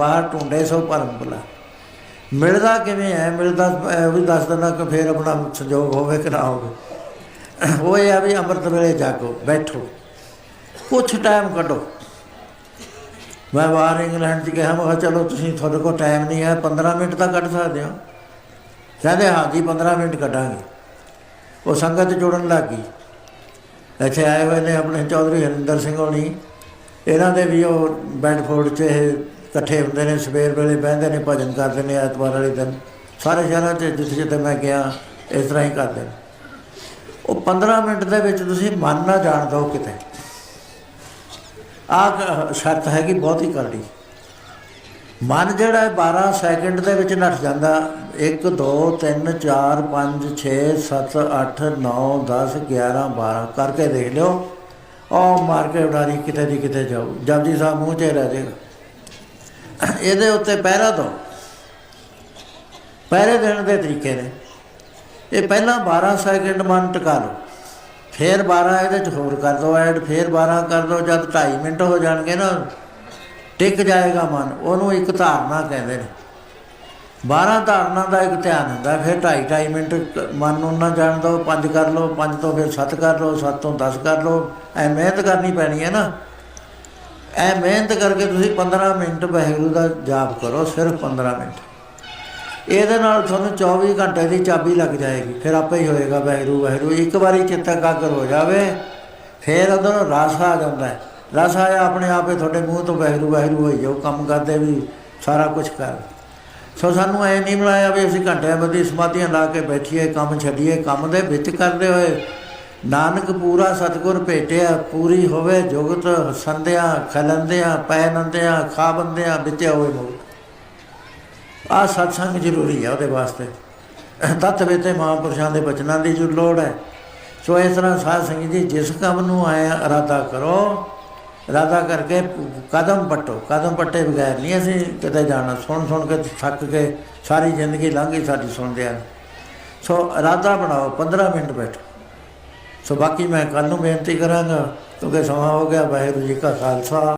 ਬਾਹਰ ਢੂੰਡੇ ਸੋ ਭਰਮ ਭੁਲਾ। ਮਿਲਦਾ ਕਿਵੇਂ ਹੈ? ਮਿਲਦਾ ਇਹ ਵੀ ਦੱਸ ਦਿੰਦਾ ਕਿ ਫੇਰ ਆਪਣਾ ਸੰਜੋਗ ਹੋਵੇ ਕਿ ਨਾ ਹੋਵੇ। ਉਹ ਇਹ ਆ ਵੀ ਅੰਮ੍ਰਿਤ ਵੇਲੇ ਜਾਗੋ, ਬੈਠੋ। ਕੁਛ ਟਾਈਮ ਕੱਢੋ। ਮੈਂ ਬਾਹਰ ਇੰਗਲੈਂਡ 'ਚ ਗਿਆ, ਮੈਂ ਕਿਹਾ ਚਲੋ ਤੁਸੀਂ ਤੁਹਾਡੇ ਕੋਲ ਟਾਈਮ ਨਹੀਂ ਹੈ 15 ਮਿੰਟ ਤਾਂ ਕੱਢ ਸਕਦੇ ਹੋ। ਕਹਿੰਦੇ ਹਾਂ ਜੀ 15 ਮਿੰਟ ਕੱਢਾਂਗੇ। ਉਹ ਸੰਗਤ ਜੁੜਨ ਲੱਗ ਗਈ। ਇੱਥੇ ਆਏ ਹੋਏ ਨੇ ਆਪਣੇ ਚੌਧਰੀ ਹਰਿੰਦਰ ਸਿੰਘ ਹੋਣੀ। ਇਹਨਾਂ ਦੇ ਵੀ ਉਹ ਬੈਂਡਫੋਰਡ 'ਚ ਇਹ ਇਕੱਠੇ ਹੁੰਦੇ ਨੇ, ਸਵੇਰ ਵੇਲੇ ਬਹਿੰਦੇ ਨੇ, ਭਜਨ ਕਰਦੇ ਨੇ ਐਤਵਾਰ ਵਾਲੇ ਦਿਨ। ਸਾਰੇ ਸ਼ਹਿਰਾਂ 'ਚ ਜਿੱਥੇ ਜਿੱਥੇ ਮੈਂ ਗਿਆ, ਇਸ ਤਰ੍ਹਾਂ ਹੀ ਕਰਦੇ ਨੇ। ਉਹ 15 ਮਿੰਟ ਦੇ ਵਿੱਚ ਤੁਸੀਂ ਮਨ ਨਾ ਜਾਣ ਦਿਓ ਕਿਤੇ। ਆਹ ਸ਼ਰਤ ਹੈ ਕਿ ਬਹੁਤ ਹੀ ਕਰੜੀ ਮਨ ਜਿਹੜਾ ਹੈ 12 ਸੈਕਿੰਡ ਦੇ ਵਿੱਚ ਨੱਠ ਜਾਂਦਾ। 1 2 3 4 5 6 7 8 9 10 11 12 ਕਰਕੇ ਦੇਖ ਲਿਓ। ਉਹ ਮਾਰ ਕੇ ਉਡਾਰੀ ਕਿਤੇ ਦੀ ਕਿਤੇ ਜਾਊ। ਜਪਜੀ ਸਾਹਿਬ ਮੂੰਹ 'ਚ ਰਹਿ ਜਾਏਗਾ। ਇਹਦੇ ਉੱਤੇ ਪਹਿਰਾ ਦੋ। ਪਹਿਰੇ ਦੇਣ ਦੇ ਤਰੀਕੇ ਨੇ। ਇਹ ਪਹਿਲਾਂ 12 ਸੈਕਿੰਡ ਮਨ ਟਿਕਾ ਲਓ। ਫਿਰ 12 ਇਹਦੇ ਚ ਹੋਰ ਕਰ ਦੋ, ਐਡ ਫਿਰ 12 ਕਰ ਦੋ, ਜਦ 2.5 ਮਿੰਟ ਹੋ ਜਾਣਗੇ ਨਾ, ਟਿਕ ਜਾਏਗਾ ਮਨ। ਉਹਨੂੰ ਇੱਕ ਧਾਰਨਾ ਕਹਿੰਦੇ ਨੇ। 12 ਧਾਰਨਾ ਦਾ ਇੱਕ ਧਿਆਨ ਹੁੰਦਾ, ਫਿਰ 2.5 2.5 ਮਿੰਟ ਮਨ ਨੂੰ ਨਾ ਜਾਣ ਦੋ 5 ਕਰ ਲਓ 5 ਤੋਂ ਫਿਰ 7 ਕਰ ਲਓ 7 ਤੋਂ 10 ਕਰ ਲਓ। ਐ ਮਿਹਨਤ ਕਰਨੀ ਪੈਣੀ ਹੈ ਨਾ। ਐ ਮਿਹਨਤ ਕਰਕੇ ਤੁਸੀਂ 15 ਮਿੰਟ ਵਾਹਿਗੁਰੂ ਦਾ ਜਾਪ ਕਰੋ, ਸਿਰਫ 15 ਮਿੰਟ। ਇਹਦੇ ਨਾਲ ਤੁਹਾਨੂੰ 24 ਘੰਟੇ ਦੀ ਚਾਬੀ ਲੱਗ ਜਾਏਗੀ। ਫਿਰ ਆਪੇ ਹੀ ਹੋਏਗਾ ਵਾਹਿਗੁਰੂ ਵਾਹਿਗੁਰੂ, ਇੱਕ ਵਾਰੀ ਚਿੱਤ ਇਕਾਗਰ ਹੋ ਜਾਵੇ, ਫਿਰ ਉਦੋਂ ਰਸ ਆ ਜਾਂਦਾ ਹੈ। ਰਸ ਆਇਆ ਆਪਣੇ ਆਪੇ ਤੁਹਾਡੇ ਮੂੰਹ ਤੋਂ ਵਾਹਿਗੁਰੂ ਵਾਹਿਗੁਰੂ ਹੋਈ ਜਾਓ, ਕੰਮ ਕਰਦੇ ਵੀ ਸਾਰਾ ਕੁਝ ਕਰ। ਸੋ ਸਾਨੂੰ ਐ ਨਹੀਂ ਬਣਾਇਆ ਵੀ ਅਸੀਂ ਘੰਟਿਆਂ ਬੱਧੀ ਸਮਾਧੀਆਂ ਲਾ ਕੇ ਬੈਠੀਏ, ਕੰਮ ਛੱਡੀਏ, ਕੰਮ ਦੇ ਵਿੱਚ ਕਰਦੇ ਹੋਏ ਨਾਨਕ ਪੂਰਾ ਸਤਿਗੁਰ ਭੇਟਿਆ, ਪੂਰੀ ਹੋਵੇ ਜੁਗਤ ਹਸੰਦਿਆਂ ਖਲੰਦਿਆਂ ਪੈਨੰਦਿਆਂ ਖਾਬੰਦਿਆਂ ਬਿਤਿਆ ਹੋਵੇ ਮੋਹ ਆ ਸਤਸੰਗ ਜ਼ਰੂਰੀ ਹੈ ਉਹਦੇ ਵਾਸਤੇ। ਤਤ ਵੇਤੇ ਮਹਾਂਪੁਰਸ਼ਾਂ ਦੇ ਬਚਨਾਂ ਦੀ ਜੋ ਲੋੜ ਹੈ। ਸੋ ਇਸ ਤਰ੍ਹਾਂ ਸਾਧ ਸੰਗਤ ਜੀ, ਜਿਸ ਕੰਮ ਨੂੰ ਆਇਆ ਇਰਾਦਾ ਕਰੋ। ਇਰਾਦਾ ਕਰਕੇ ਕਦਮ ਪੱਟੋ। ਕਦਮ ਪੱਟੇ ਬਗੈਰ ਨਹੀਂ ਅਸੀਂ ਕਿਤੇ ਜਾਣਾ। ਸੁਣ ਸੁਣ ਕੇ ਥੱਕ ਕੇ ਸਾਰੀ ਜ਼ਿੰਦਗੀ ਲੰਘ ਸਾਡੀ ਸੁਣਦਿਆਂ। ਨੂੰ। ਸੋ ਇਰਾਦਾ ਬਣਾਓ 15 ਮਿੰਟ ਬੈਠੋ। ਸੋ ਬਾਕੀ ਮੈਂ ਕੱਲ ਨੂੰ ਬੇਨਤੀ ਕਰਾਂਗਾ, ਕਿਉਂਕਿ ਸਮਾਂ ਹੋ ਗਿਆ, ਵਾਹਿਗੁਰੂ ਜੀ ਕਾ ਖਾਲਸਾ।